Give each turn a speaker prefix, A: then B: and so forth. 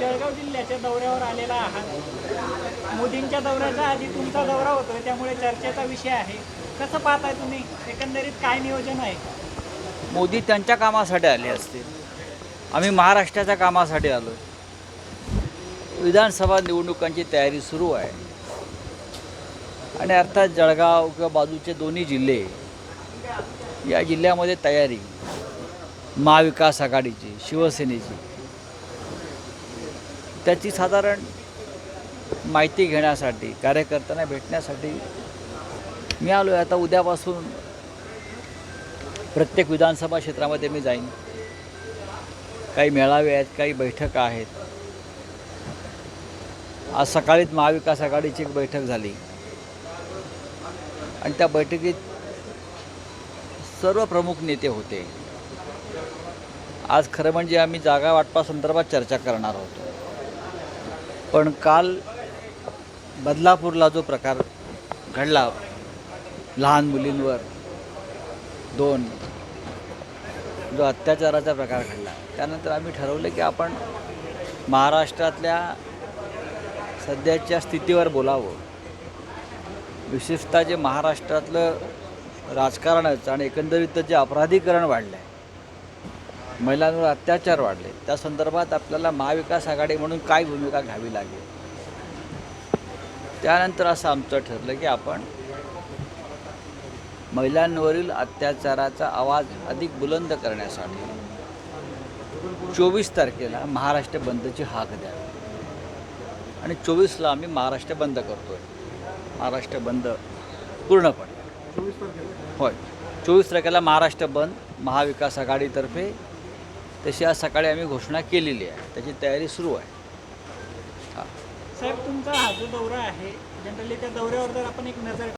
A: जळगाव जिल्ह्याच्या दौऱ्यावर आलेला आहात. मोदींच्या दौऱ्याचा आधी तुमचा दौरा होतोय त्यामुळे चर्चेचा विषय आहे. कसं पाहताय तुम्ही? एकंदरीत काय नियोजन आहे?
B: मोदी त्यांच्या कामासाठी आले असतील आम्ही महाराष्ट्राच्या कामासाठी आलो विधानसभा निवडणुकांची तयारी सुरू आहे. आणि अर्थात जळगाव किंवा बाजूचे दोन्ही जिल्हे या जिल्ह्यामध्ये तयारी. महाविकास आघाडीची शिवसेनेची. त्याची साधारण माहिती घेण्यासाठी कार्यकर्त्यांना भेटण्यासाठी मी आलो आहे आता उद्यापासून प्रत्येक विधानसभा क्षेत्रामध्ये मी जाईन. काही मेळावे आहेत काही बैठका आहेत. आज सकाळीच महाविकास आघाडीची एक बैठक झाली. आणि त्या बैठकीत सर्व प्रमुख नेते होते. आज खरं म्हणजे आम्ही जागा वाटपासंदर्भात चर्चा करणार होतो. पण काल बदलापूरला जो प्रकार घडला लहान मुलींवर दोन जो अत्याचाराचा प्रकार घडला त्यानंतर आम्ही ठरवलं की आपण महाराष्ट्रातल्या सध्याच्या स्थितीवर बोलावं. विशेषतः जे महाराष्ट्रातलं राजकारणच आणि एकंदरीत जे अपराधीकरण वाढलं आहे महिलांवर अत्याचार वाढले. त्या संदर्भात आपल्याला महाविकास आघाडी म्हणून काय भूमिका घ्यावी लागेल? त्यानंतर असं आमचं ठरलं की आपण महिलांवरील अत्याचाराचा आवाज अधिक बुलंद करण्यासाठी चोवीस तारखेला महाराष्ट्र बंदची हाक द्यावी. आणि चोवीसला आम्ही महाराष्ट्र बंद करतो आहे महाराष्ट्र बंद पूर्णपणे. होय. चोवीस तारखेला महाराष्ट्र बंद महाविकास आघाडीतर्फे तशी आज सकाळी आम्ही घोषणा केलेली आहे. त्याची तयारी सुरू आहे.
A: साहेब तुमचा हा जो दौरा आहे जनरली त्या दौऱ्यावर जर आपण एक नजर